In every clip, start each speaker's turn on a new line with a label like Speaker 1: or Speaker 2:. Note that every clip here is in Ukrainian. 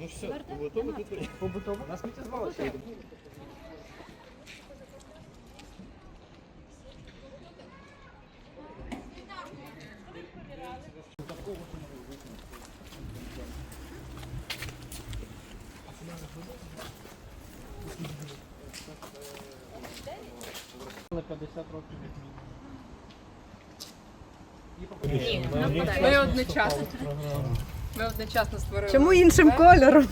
Speaker 1: Ну все, побутово тут. Побутово? На сміттєзвалище.
Speaker 2: Ми одночасно. Ми одночасно створили.
Speaker 3: Чому іншим кольором?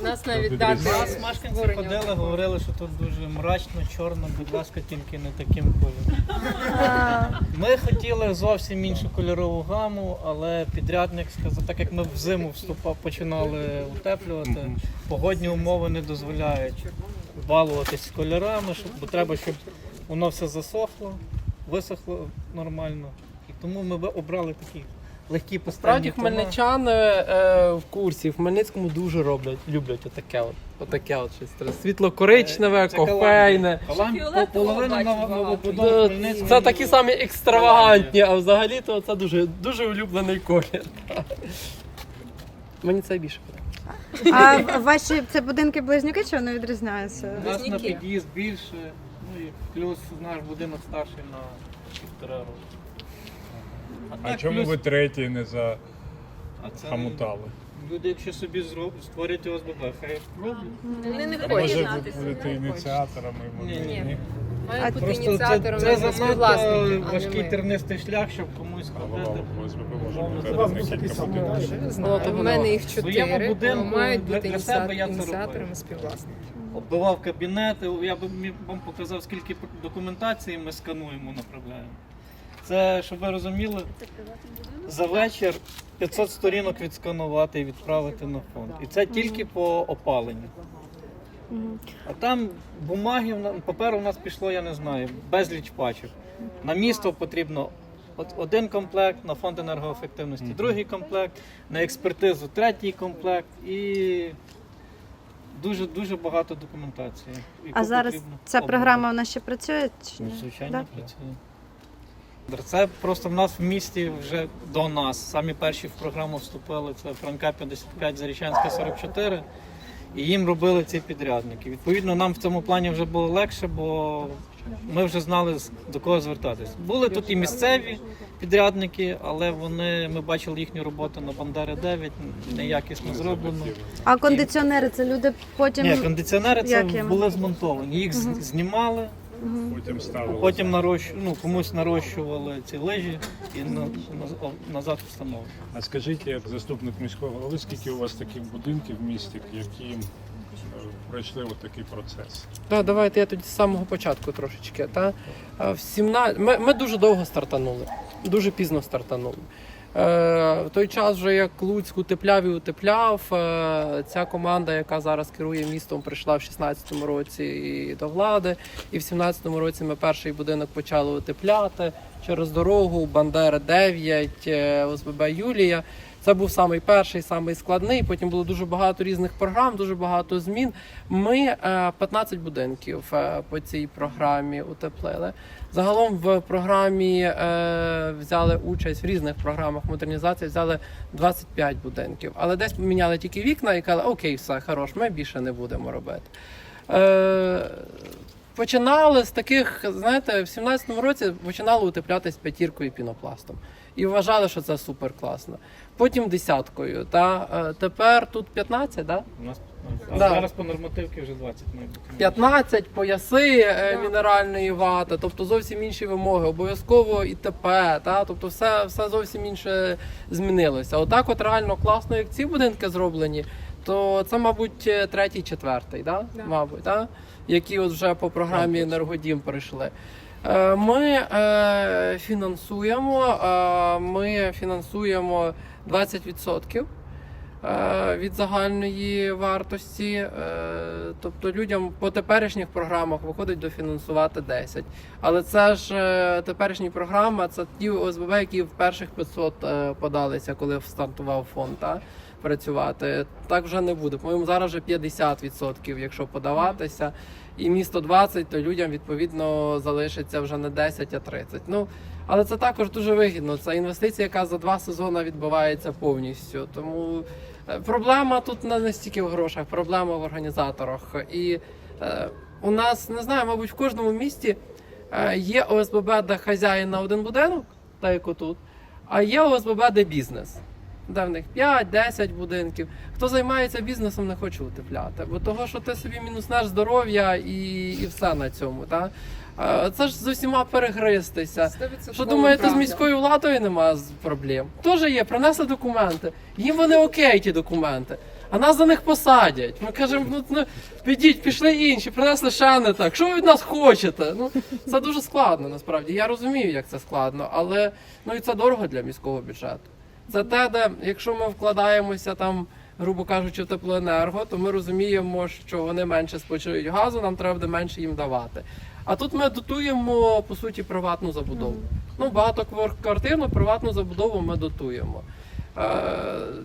Speaker 2: У нас навіть дати
Speaker 4: Нас мешканці
Speaker 2: створення.
Speaker 4: ходили, говорили, що тут дуже мрачно, чорно, будь ласка, тільки не таким кольором. Ми хотіли зовсім іншу кольорову гаму, але підрядник сказав, так як ми в зиму вступав, починали утеплювати, погодні умови не дозволяють балуватись кольорами, щоб, бо треба, щоб воно все засохло, висохло нормально. І тому ми би обрали такі легкі
Speaker 5: Справді хмельничани е, в курсі, в Хмельницькому дуже роблять, люблять отаке от, отаке от щось. Світло-коричневе,
Speaker 4: Е,
Speaker 5: кофейне.
Speaker 4: Калам-
Speaker 2: Фіолетового
Speaker 4: половина
Speaker 2: бачу
Speaker 4: ново-
Speaker 2: багато.
Speaker 4: новобудов Хмельницького.
Speaker 5: Це такі самі екстравагантні, а взагалі-то це дуже, дуже улюблений колір. Мені це більше подобається.
Speaker 3: А ваші це будинки близнюки чи вони відрізняються?
Speaker 4: У нас на
Speaker 2: Близнюки.
Speaker 4: під'їзд більше, ну і плюс наш будинок старший на півтора року.
Speaker 6: А
Speaker 4: так,
Speaker 6: чому
Speaker 4: плюс-
Speaker 6: ви третій не за
Speaker 4: а це
Speaker 6: хамутали?
Speaker 4: Люди, якщо собі зроблять, створять ОСББ, хай роблять.
Speaker 2: Вони не
Speaker 6: Може,
Speaker 2: хочуть
Speaker 6: ви
Speaker 2: знати.
Speaker 6: будете ініціаторами? вони-
Speaker 4: Ні, ні.
Speaker 2: Має бути
Speaker 4: Просто це,
Speaker 2: ініціатором
Speaker 4: це
Speaker 2: не
Speaker 4: занадто важкий тернистий шлях, щоб комусь ходити.
Speaker 6: Може
Speaker 4: це
Speaker 2: знаю.
Speaker 5: Ну,
Speaker 2: В мене їх чотири,
Speaker 4: будинку
Speaker 2: мають бути
Speaker 4: це
Speaker 2: ініціаторами співвласників.
Speaker 4: Оббивав кабінети, я б вам показав, скільки документації ми скануємо, направляємо. Це, щоб ви розуміли, за вечір 500 сторінок відсканувати і відправити на фонд. І це тільки по опаленню. А там бумаги, паперу в нас пішло, я не знаю, безліч пачок. На місто потрібно один комплект, на фонд енергоефективності другий комплект, на експертизу третій комплект і дуже дуже багато документації. яку
Speaker 3: А зараз
Speaker 4: потрібно
Speaker 3: ця
Speaker 4: обробити.
Speaker 3: програма у нас ще працює? Чи
Speaker 4: Ну,
Speaker 3: ні?
Speaker 4: звичайно,
Speaker 3: Да?
Speaker 4: працює. Це просто в нас в місті вже до нас. Самі перші в програму вступили. Це Франка 55, Зарічанська 44. І їм робили ці підрядники. Відповідно, нам в цьому плані вже було легше, бо ми вже знали до кого звертатись. Були тут і місцеві підрядники, але вони ми бачили їхню роботу на Бандери 9, неякісно зроблено.
Speaker 3: А кондиціонери це люди потім.
Speaker 4: Ні, кондиціонери це
Speaker 3: Як їм?
Speaker 4: були змонтовані. Їх з- знімали,
Speaker 6: Потім ставили.
Speaker 4: Потім нарощ... ну, комусь нарощували ці лижі і на... на- назад встановлювали.
Speaker 6: А скажіть, як заступник міського голови, скільки у вас таких будинків в місті, які е, пройшли от такий процес?
Speaker 5: Так, давайте я тоді з самого початку трошечки. Та? А В 17... ми, ми дуже довго стартанули, дуже пізно стартанули. Е, в той час, вже як Луцьк утепляв і утепляв, е, ця команда, яка зараз керує містом, прийшла в 16-му році до влади. І в 17-му році ми перший будинок почали утепляти через дорогу, Бандера 9, е, ОСББ Юлія. Це був самий перший, самий складний. Потім було дуже багато різних програм, дуже багато змін. Ми е, 15 будинків е, по цій програмі утеплили. Загалом в програмі е, взяли участь в різних програмах модернізації, взяли 25 будинків. Але десь міняли тільки вікна і казали, окей, все, хорош, ми більше не будемо робити. Е, Починали з таких, знаєте, в 17-му році починали утеплятись п'ятіркою пінопластом. І вважали, що це супер класно. Потім десяткою. Та е, тепер тут 15, да?
Speaker 4: У нас а
Speaker 5: Да.
Speaker 4: зараз по нормативці вже 20 має бути.
Speaker 5: 15 пояси е, мінеральної вати, тобто зовсім інші вимоги, обов'язково ІТП, та тобто все, все зовсім інше змінилося. Отак, от реально класно, як ці будинки зроблені, то це, мабуть, третій, четвертий, да?
Speaker 2: Да.
Speaker 5: мабуть, да? які от вже по програмі Енергодім прийшли. Е, Ми е, фінансуємо, е, ми фінансуємо 20% е, від загальної вартості. е, Тобто людям по теперішніх програмах виходить дофінансувати 10. Але це ж е, теперішні програми, це ті ОСББ, які в перших 500 е, подалися, коли стартував фонд. Працювати так вже не буде. По-моєму, зараз вже 50%, якщо подаватися. і місто 20, то людям відповідно залишиться вже не 10, а 30. Ну але це також дуже вигідно. Це інвестиція, яка за два сезони відбувається повністю. Тому е, проблема тут не настільки в грошах, проблема в організаторах. І е, у нас не знаю, мабуть, в кожному місті е, є ОСББ, де хазяїн на один будинок, так як отут, а є ОСББ, де бізнес. Де в них 5-10 будинків. Хто займається бізнесом, не хоче утепляти, бо того, що ти собі мінуснеш здоров'я і, і все на цьому. Та? Це ж з усіма перегристися. Що думаєте, з міською владою немає проблем? Теж є, принесли документи. Їм вони окей, ті документи. А нас за них посадять. Ми кажемо, ну, ну підіть, пішли інші, принесли ще не так. Що ви від нас хочете? Ну це дуже складно насправді. Я розумію, як це складно, але ну і це дорого для міського бюджету. Це те, де якщо ми вкладаємося там, грубо кажучи, в теплоенерго, то ми розуміємо, що вони менше спочують газу, нам треба буде менше їм давати. А тут ми дотуємо по суті приватну забудову. Ну, багато багатоквартирну приватну забудову ми дотуємо. Е,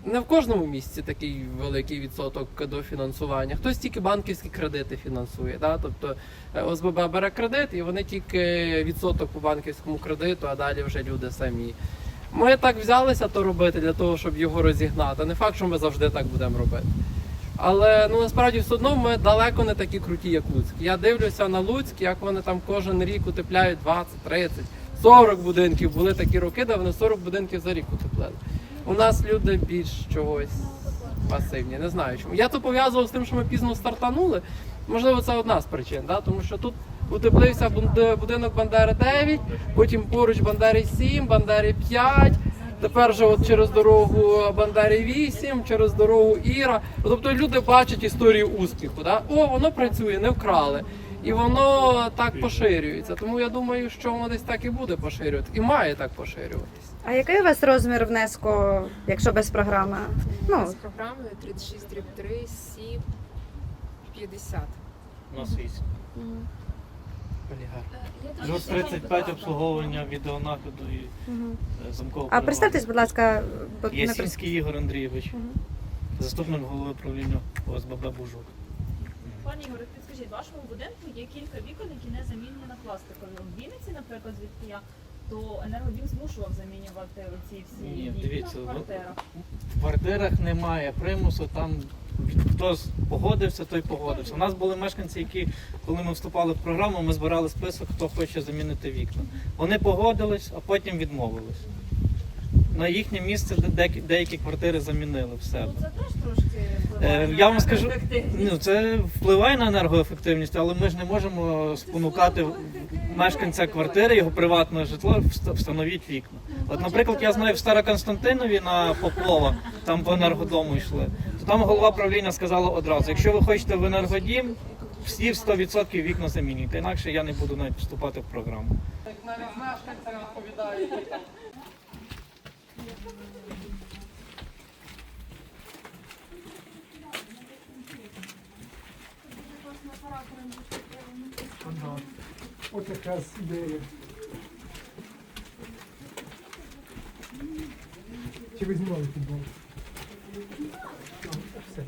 Speaker 5: не в кожному місці такий великий відсоток до фінансування. Хтось тільки банківські кредити фінансує. Да? Тобто е, ОСББ бере кредит, і вони тільки відсоток по банківському кредиту, а далі вже люди самі. Ми так взялися то робити для того, щоб його розігнати. Не факт, що ми завжди так будемо робити. Але ну насправді все одно ми далеко не такі круті, як Луцьк. Я дивлюся на Луцьк, як вони там кожен рік утепляють 20, 30, 40 будинків. Були такі роки, де вони 40 будинків за рік утеплили. У нас люди більш чогось пасивні. Не знаю чому. Я то пов'язував з тим, що ми пізно стартанули. Можливо, це одна з причин, да? тому що тут утеплився будинок Бандери 9, потім поруч Бандери 7, Бандери 5. Тепер же от через дорогу Бандері 8, через дорогу Іра. Тобто люди бачать історію успіху. Да? О, воно працює, не вкрали. І воно так поширюється. Тому я думаю, що воно десь так і буде поширювати. І має так поширюватись.
Speaker 3: А який у вас розмір внеску, якщо без програми? Ну,
Speaker 2: З програмою 36 дріб 3, СІ 50.
Speaker 4: У нас 8. Плюс 35 обслуговування відеонагляду і е, замкового.
Speaker 3: а представтесь, будь ласка, бо не
Speaker 4: Ігор Андрійович,
Speaker 3: Мгм.
Speaker 4: заступник голови управління ОСББ Бужук.
Speaker 7: Пані Ігоре, підскажіть, в вашому будинку є кілька вікон, які не замінені на пластикові. В Вінниці, наприклад, звідки я, то енергодім змушував замінювати оці всі
Speaker 4: Ні,
Speaker 7: вікна
Speaker 4: дивіться,
Speaker 7: в квартирах.
Speaker 4: В квартирах немає примусу, там хто погодився, той погодився. У нас були мешканці, які, коли ми вступали в програму, ми збирали список, хто хоче замінити вікна. Вони погодились, а потім відмовились. На їхнє місце деякі, деякі квартири замінили в себе.
Speaker 7: Ну це теж трошки впливає
Speaker 4: Е,
Speaker 7: на
Speaker 4: я вам скажу. Ну, це впливає на енергоефективність, але ми ж не можемо спонукати мешканця квартири, його приватного житла, вста- встановіть вікна. От, наприклад, я знаю в Староконстантинові на Поплова, там по енергодому йшли, там голова правління сказала одразу: якщо ви хочете в енергодім, всі в 100% вікна замінюйте, інакше я не буду навіть вступати в програму.
Speaker 5: Навіть мешканцям відповідає.
Speaker 8: От якраз ідея. Чи ви знімали футбол? Все.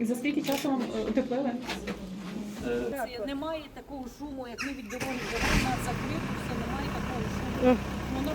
Speaker 9: За скільки часу вам е, утеплили?
Speaker 7: Це Немає такого шуму, як ми від дороги живемо, нас закрито, все немає такого шуму. Воно